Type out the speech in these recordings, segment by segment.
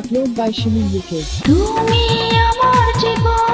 Upload by Shimi UK. তুমি আমার জীবন,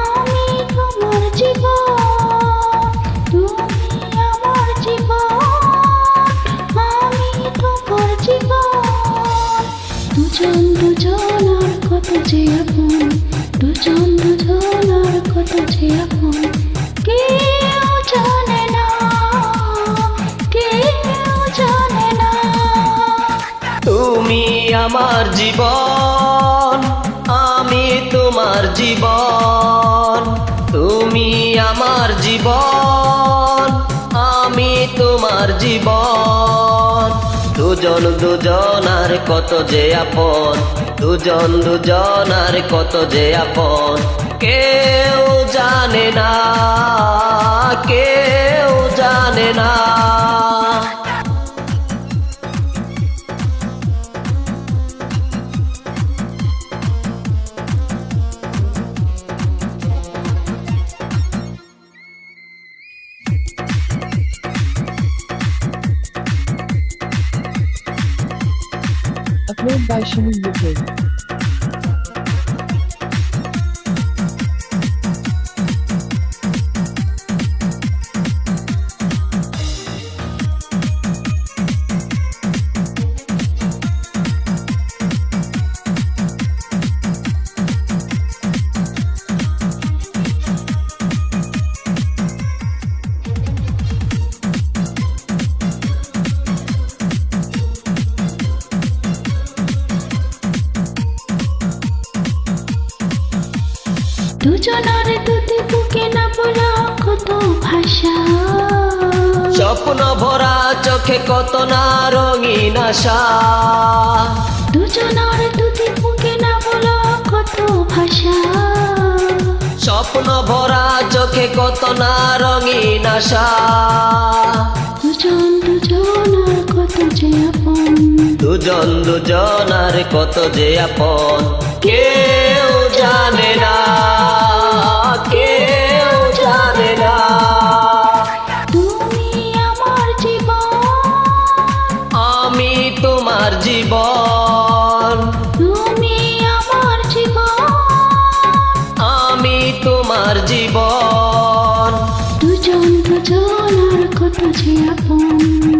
আমি তোমার জীবন। তুমি আমার জীবন, আমি তোমার জীবন। দুজন দুজন আর কত যে আপন, দুজন দুজন আর কত যে আপন। কেউ আমার জীবন, আমি তোমার জীবন, তুমি আমার জীবন, আমি তোমার জীবন। দুজন দুজন আর কত যে আপন, দুজন দুজন আর কত যে আপন। কেউ জানে না, কেউ জানে না। Yol başını yıkın. দুজনের দুটি বুকে না বলা কত ভাষা। স্বপ্ন ভরা চোখে কত না রঙিন আশা। দুজনের দুটি বুকে না বলা কত ভাষা। স্বপ্ন ভরা চোখে কত না রঙিন আশা। দুজন দুজন কত যে আপন। দুজন দুজন আর কত যে আপন। কেউ জানে না।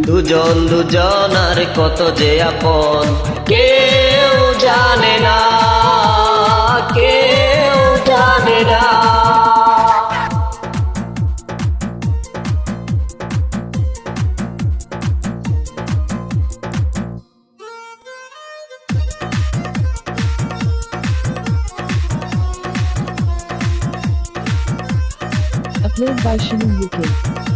দুজন দুজন আর কত যে আপন কেউ জানে না, কেউ জানে না Upload by Shimi UK.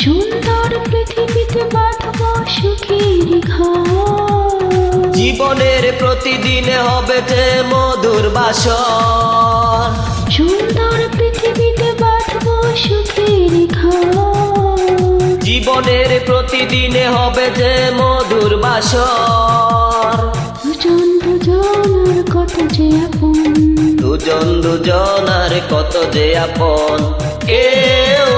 সুন্দর পৃথিবীতে বাঁধব সুখের জীবনের প্রতিদিনে হবে যে মধুর বাসন সুন্দর পৃথিবীতে বাঁধব সুখের জীবনের প্রতিদিনে হবে যে মধুর বাসর। দুজন দুজন আর কত যে আপন। দুজন দুজন আর কত যে আপন। কেউ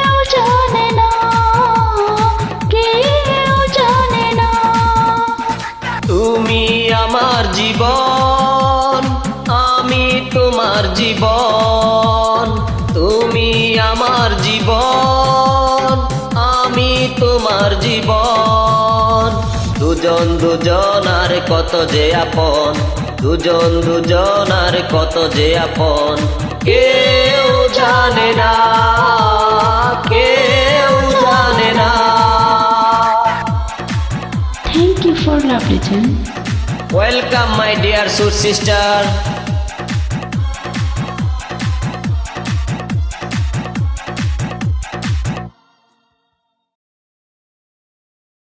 আমার জীবন আমি তোমার জীবন। দুজন দুজন আর কত যে আপন দুজন দুজন আর কত যে আপন। কেউ জানে না কেউ জানে না। Thank you for love reason welcome my dear sweet sister